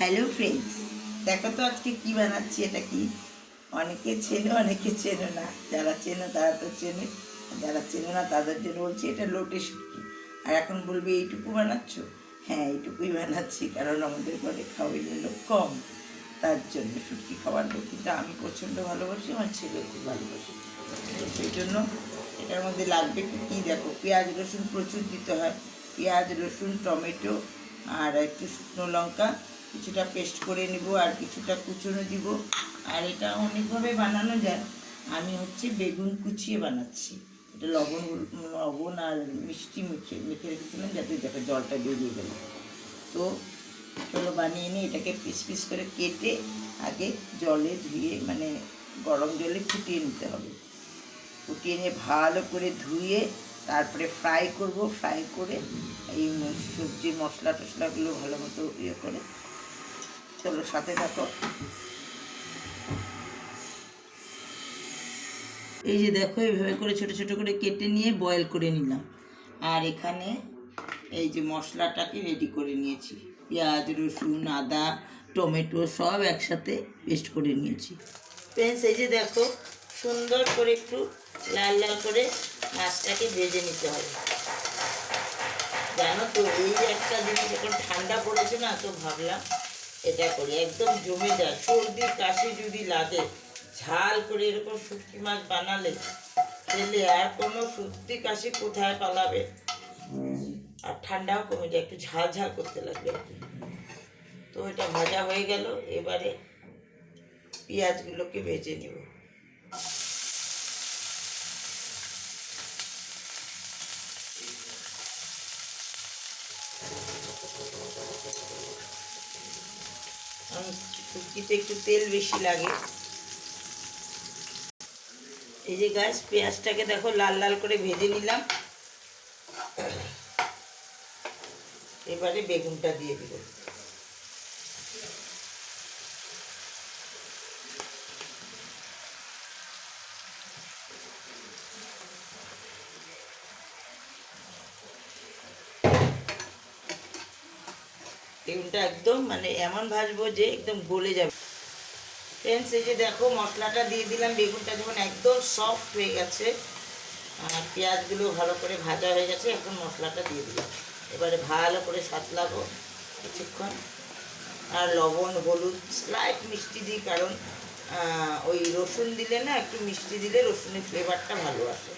Hello friends দেখো তো আজকে কি বানাচ্ছি, এটা কি? অনেকে চেনো অনেকে চেনো না। যারা চেনো, তারা তো চেনে। যারা চেনো না, তাদের জন্য বলছি, এটা লোটে শুটকি। আর এখন বলবে, এইটুকু বানাচ্ছ? হ্যাঁ এইটুকুই বানাচ্ছি, কারণ আমাদের ঘরে খাওয়াইলে লোক কম। তার জন্য শুটকি খাওয়ার লোক কিন্তু আমি প্রচণ্ড ভালোবাসি, আমার ছেলে খুব ভালোবাসি। সেই জন্য এটার মধ্যে লাগবে কী দেখো, পেঁয়াজ, রসুন প্রচুর দিতে হয়। পেঁয়াজ, রসুন, টমেটো আর একটু শুকনো লঙ্কা। কিছুটা পেস্ট করে নিব আর কিছুটা কুচনো দিব। আর এটা অনেকভাবে বানানো যায়। আমি হচ্ছে বেগুন কুচিয়ে বানাচ্ছি। এটা লবণ লবণ আর মিষ্টি মেখে মেখে রেখেছিলাম যাতে দেখো জলটা বেরিয়ে গেল। তো চলো বানিয়ে নিই। এটাকে পিস পিস করে কেটে আগে জলে ধুয়ে মানে গরম জলে ফুটিয়ে নিতে হবে। ফুটিয়ে নিয়ে ভালো করে ধুয়ে তারপরে ফ্রাই করব। ফ্রাই করে এই সবজির মশলা টশলাগুলো ভালো মতো ইয়ে করে চলো, সাথে থাকো। এই যে দেখো, এইভাবে করে ছোট ছোট করে কেটে নিয়ে বয়েল করে নিলাম। আর এখানে এই যে মশলাটাকে রেডি করে নিয়েছি। পেঁয়াজ, রসুন, আদা, টমেটো সব একসাথে পেস্ট করে নিয়েছি। ফ্রেন্ডস এই যে দেখো, সুন্দর করে একটু লাল লাল করে মাছটাকে ভেজে নিতে হবে। জানো তো, এই একটা জিনিস এখন ঠান্ডা পড়েছে না, তো ভাবলাম এটা করি, একদম জমে যায়। সর্দি, কাশি যদি লাগে, ঝাল করে এরকম শুটকি মাছ বানালে, খেলে আর কোনো সর্দি কাশি কোথায় পালাবে? আর ঠান্ডাও কমে যায়, একটু ঝাল ঝাল করতে লাগবে। তো এটা ভাজা হয়ে গেল, এবারে পেঁয়াজগুলোকে ভেজে নেব আমি শুটকিতে একটু তেল বেশি লাগে। এই যে গাছ পেঁয়াজটাকে দেখো লাল লাল করে ভেজে নিলাম। এবারে বেগুনটা দিয়ে দিব। বেগুনটা একদম মানে এমন ভাজবো যে একদম গলে যাবে। ফ্রেন্ডস এই যে দেখো, মশলাটা দিয়ে দিলাম, বেগুনটা যখন একদম সফট হয়ে গেছে, আর পেঁয়াজগুলো ভালো করে ভাজা হয়ে গেছে, এখন মশলাটা দিয়ে দিলাম। এবারে ভালো করে সাতলাবো কিছুক্ষণ। আর লবণ, হলুদ স্লাইট মিষ্টি দিই, কারণ ওই রসুন দিলে না, একটু মিষ্টি দিলে রসুনের ফ্লেভারটা ভালো আসে।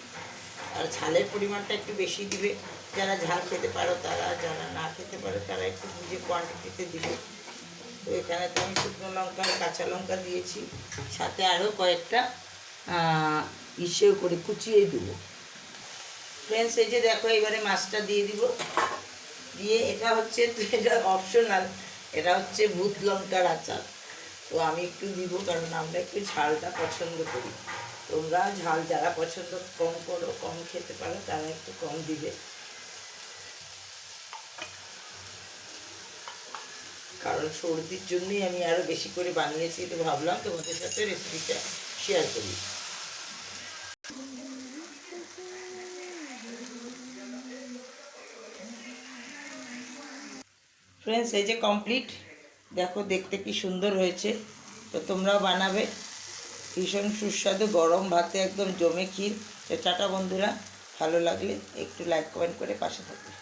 আর ঝালের পরিমাণটা একটু বেশি দিবে। যারা ঝাল খেতে পারো, তারা, যারা না খেতে পারো, তারা একটু বুঝে কোয়ান্টিটিতে দিবে। তো এখানে তো আমি শুকনো লঙ্কা, কাঁচা লঙ্কা দিয়েছি। সাথে আরও কয়েকটা ইসেও করে কুচিয়ে দেবো। ফ্রেন্ডস এই যে দেখো, এবারে মাছটা দিয়ে দিব। দিয়ে এটা হচ্ছে, এটা অপশনাল এটা হচ্ছে ভূত লঙ্কার আচার। তো আমি একটু দিব, কারণ আমরা একটু ঝালটা পছন্দ করি। তোমরা ঝাল যারা পছন্দ কম করো, কম খেতে পারো, তারা একটু কম দিবে। কারণ সর্দির জন্যই আমি আরও বেশি করে বানিয়েছি, তো ভাবলাম তোমাদের সাথে রেসিপিটা শেয়ার করি। ফ্রেন্ডস এই যে কমপ্লিট দেখো, দেখতে কি সুন্দর হয়েছে। তো তোমরাও বানাবে। ভীষণ সুস্বাদু, গরম ভাতে একদম জমে ক্ষীর। তো টাটা বন্ধুরা, ভালো লাগলে একটু লাইক কমেন্ট করে পাশে থাকবে।